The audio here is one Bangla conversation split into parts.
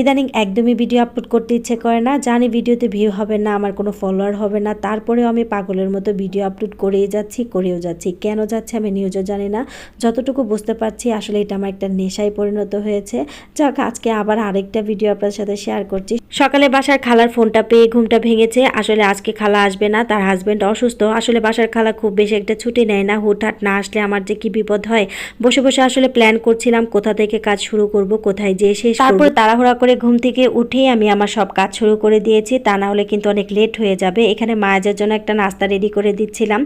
ইদানিং একদমই ভিডিও আপলোড করতে ইচ্ছে করে না। জানি ভিডিওতে ভিউ হবে না, আমার কোনো ফলোয়ার হবে না। তারপরেও আমি পাগলের মতো ভিডিও আপলোড করেই যাচ্ছি, করেও যাচ্ছি। কেন যাচ্ছে আমি নিউজও জানি না। যতটুকু বুঝতে পারছি, আসলে এটা আমার একটা নেশায় পরিণত হয়েছে। যাক, আজকে আবার আরেকটা ভিডিও আপনাদের সাথে শেয়ার করছি। সকালে বাসার খালার ফোনটা পেয়ে ঘুমটা ভেঙেছে। আসলে আজকে খালা আসবে না, তার হাজবেন্ড অসুস্থ। আসলে বাসার খালা খুব বেশি একটা ছুটি নেয় না। হুটহাট না আসলে আমার যে কি বিপদ হয়। বসে বসে আসলে প্ল্যান করছিলাম, কোথা থেকে কাজ শুরু করব, কোথায় যেয়ে শেষ তারপর তাড়াহুড়া করে ঘুম থেকে উঠেই আমি আমার সব কাজ শুরু করে দিয়েছি। তা না হলে কিন্তু অনেক লেট হয়ে যাবে। এখানে মায়াজের জন্য একটা নাস্তা রেডি করে দিচ্ছিলাম।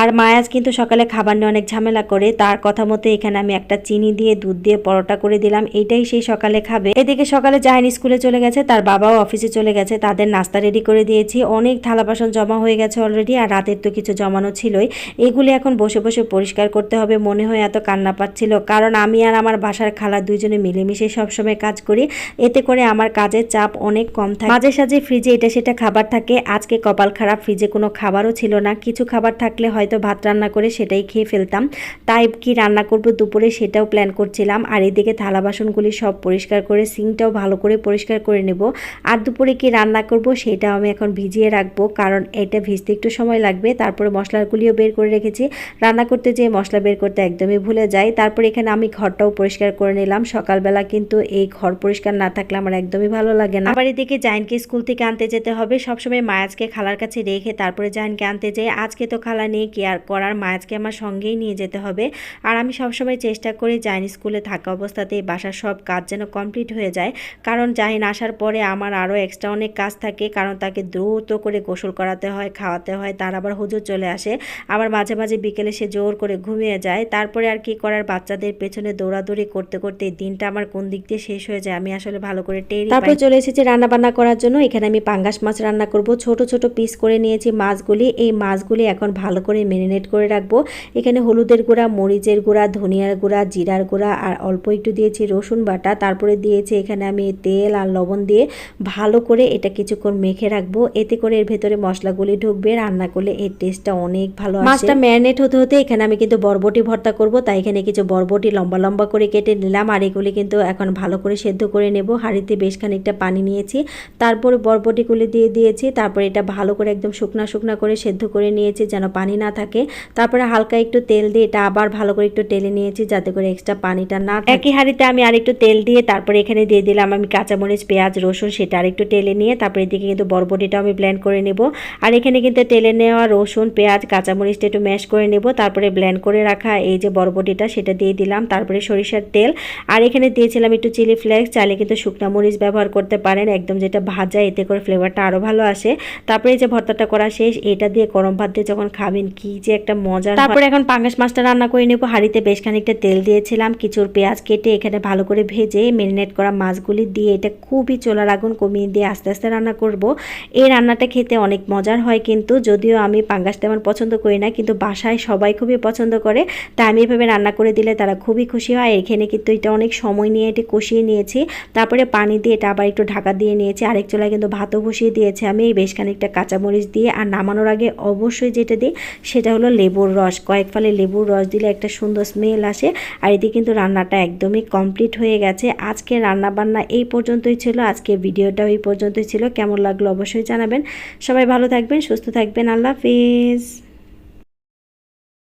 আর মায়াজ কিন্তু সকালে খাবার নিয়ে অনেক ঝামেলা করে। তার কথা মতো এখানে আমি একটা চিনি দিয়ে, দুধ দিয়ে, পরোটা করে দিলাম। এটাই সেই সকালে খাবে। এদিকে সকালে জাহিন স্কুলে চলে গেছে, তার বাবাও অফিসে চলে গেছে। তাদের নাস্তা রেডি করে দিয়েছি। অনেক থালা বাসন জমা হয়ে গেছে অলরেডি আর রাতের তো কিছু জমানো ছিলই। এগুলি এখন বসে বসে পরিষ্কার করতে হবে। মনে হয় এত কান্না পাচ্ছিল। কারণ আমি আর আমার বাসার খালা দুইজনে মিলেমিশে সবসময় কাজ করি। এতে করে আমার কাজের চাপ অনেক কম থাকে। মাঝে সাঝে ফ্রিজে এটা সেটা খাবার থাকে। আজকে কপাল খারাপ, ফ্রিজে কোনো খাবারও ছিল না। কিছু খাবার থাকলে হয়তো ভাত রান্না করে সেটাই খেয়ে ফেলতাম। তাই কি রান্না করব দুপুরে সেটাও প্ল্যান করছিলাম। আর এদিকে থালা বাসনগুলি সব পরিষ্কার করে, সিঙ্কটাও ভালো করে পরিষ্কার করে নেব। আর দুপুরে কি রান্না করব সেটাও আমি এখন ভিজিয়ে রাখব। কারণ এটা ভিজতে একটু সময় লাগবে। তারপরে মশলাগুলিও বের করে রেখেছি। রান্না করতে যেয়ে মশলা বের করতে একদমই ভুলে যাই। তারপর এখানে আমি ঘরটাও পরিষ্কার করে নিলাম। সকালবেলা কিন্তু এই ঘর পরিষ্কার না থাকলে আমার একদমই ভালো লাগে না। আবার এদিকে জাইনকে স্কুল থেকে আনতে যেতে হবে। সবসময় মায়াজকে খালার কাছে রেখে তারপরে জাইনকে আনতে যাই আজকে তো খালা নেই, কি আর করার? মায়াজকে আমার সঙ্গেই নিয়ে যেতে হবে। আর আমি সবসময় চেষ্টা করি জাইন স্কুলে থাকা অবস্থাতেই বাসার সব কাজ যেন কমপ্লিট হয়ে যায়। কারণ জাহিন আসার পরে আমার আরও এক্সট্রা অনেক কাজ থাকে। কারণ তাকে দ্রুত করে গোসল করাতে হয়, খাওয়াতে হয়। তার আবার হুজুর চলে আসে। আবার মাঝে মাঝে বিকেলে সে জোর করে ঘুমিয়ে যায়। তারপরে আর কি করার? বাচ্চাদের পেছনে দৌড়াদৌড়ি করতে করতে দিনটা আমার কোন দিক দিয়ে শেষ হয়ে যায় আমি আসলে ভালো করে টেরি তারপরে চলে এসেছি রান্না বান্না করার জন্য। এখানে আমি পাঙ্গাস মাছ রান্না করব। ছোট ছোট পিস করে নিয়েছি মাছগুলি। এই মাছগুলি এখন ভালো করে মেরিনেট করে রাখব। এখানে হলুদের গুঁড়া মরিচের গুঁড়া ধনিয়ার গুঁড়া জিরার গুঁড়া আর অল্প একটু দিয়েছি রসুন বাটা। তারপরে দিয়েছি এখানে আমি তেল আর লবণ দিয়ে ভালো করে এটা কিছুক্ষণ মেখে রাখব। এতে করে এর ভেতরে মশলাগুলি ঢুকবে। রান্না করলে এর টেস্টটা অনেক ভালো মাছটা ম্যারিনেট হতে হতে এখানে আমি কিন্তু বরবটি ভর্তা করব। তাই এখানে কিছু বরবটি লম্বা লম্বা করে কেটে নিলাম। আর এগুলি কিন্তু এখন ভালো করে সেদ্ধ করে নেব। হাঁড়িতে বেশ খানিকটা পানি নিয়েছি। তারপরে বরবটিগুলি দিয়ে দিয়েছি। তারপরে এটা ভালো করে একদম শুকনা শুকনা করে সেদ্ধ করে নিয়েছি যেন পানি না থাকে। তারপরে হালকা একটু তেল দিয়ে এটা আবার ভালো করে একটু টেলে নিয়েছি যাতে করে এক্সট্রা পানিটা না একই হাঁড়িতে আমি আর একটু তেল দিয়ে তারপরে এখানে দিয়ে দিলাম আমি কাঁচামরিচ, পেঁয়াজ, রসুন সেটা আর একটু টেলে নিয়ে তারপরে এদিকে কিন্তু বরবটিটাও আমি ব্লেন্ড করে নেব। আর এখানে কিন্তু তেলে নেওয়া রসুন, পেঁয়াজ, কাঁচামরিচটা একটু ম্যাশ করে নেব। তারপরে ব্লেন্ড করে রাখা এই যে বরবটিটা সেটা দিয়ে দিলাম। তারপরে সরিষার তেল। আর এখানে দিয়েছিলাম একটু চিলি ফ্লেক্স চাইলে কিন্তু শুকনা মরিচ ব্যবহার করতে পারেন একদম যেটা ভাজা এতে করে ফ্লেভারটা আরও ভালো আসে। তারপরে এই যে ভর্তাটা করা শেষ এটা দিয়ে গরম ভাত দিয়ে যখন খাবেন কি যে একটা মজা তারপরে এখন পাঙ্গাস মাছটা রান্না করে নেব। হাঁড়িতে বেশ খানিকটা তেল দিয়েছিলাম কিছুর পেঁয়াজ কেটে এখানে ভালো করে ভেজে মেরিনেট করা মাছগুলি দিয়ে এটা খুবই চোলার আগুন কমিয়ে দিয়ে আস্তে আস্তে রান্না করব। এই রান্নাটা খেতে অনেক মজার হয় কিন্তু যদিও আমি পাঙ্গাস তেমন পছন্দ করি না কিন্তু বাসায় সবাই খুবই পছন্দ করে তাই আমি এভাবে রান্না করে দিলে তারা খুবই খুশি হয়। এখানে কিন্তু এটা অনেক সময় নিয়ে এটি কষিয়ে নিয়েছি। তারপরে পানি দিয়ে এটা আবার একটু ঢাকা দিয়ে নিয়েছি। আরেক চুলায় কিন্তু ভাতও বসিয়ে দিয়েছি। আমি বেশ খানিকটা কাঁচামরিচ দিয়ে আর নামানোর আগে অবশ্যই যেটা দিই সেটা হলো লেবুর রস। কয়েক ফালে লেবুর রস দিলে একটা সুন্দর স্মেল আসে আর এদিকে কিন্তু রান্নাটা একদমই কমপ্লিট হয়ে গেছে। আজকে রান্না বান্না এই পর্যন্তই ছিল। আজকে ভিডিওটাও এই পর্যন্তই ছিল। কেমন লাগল অবশ্যই জানাবেন। সবাই ভালো থাকবেন, সুস্থ থাকবেন। আল্লাহ হাফিজ।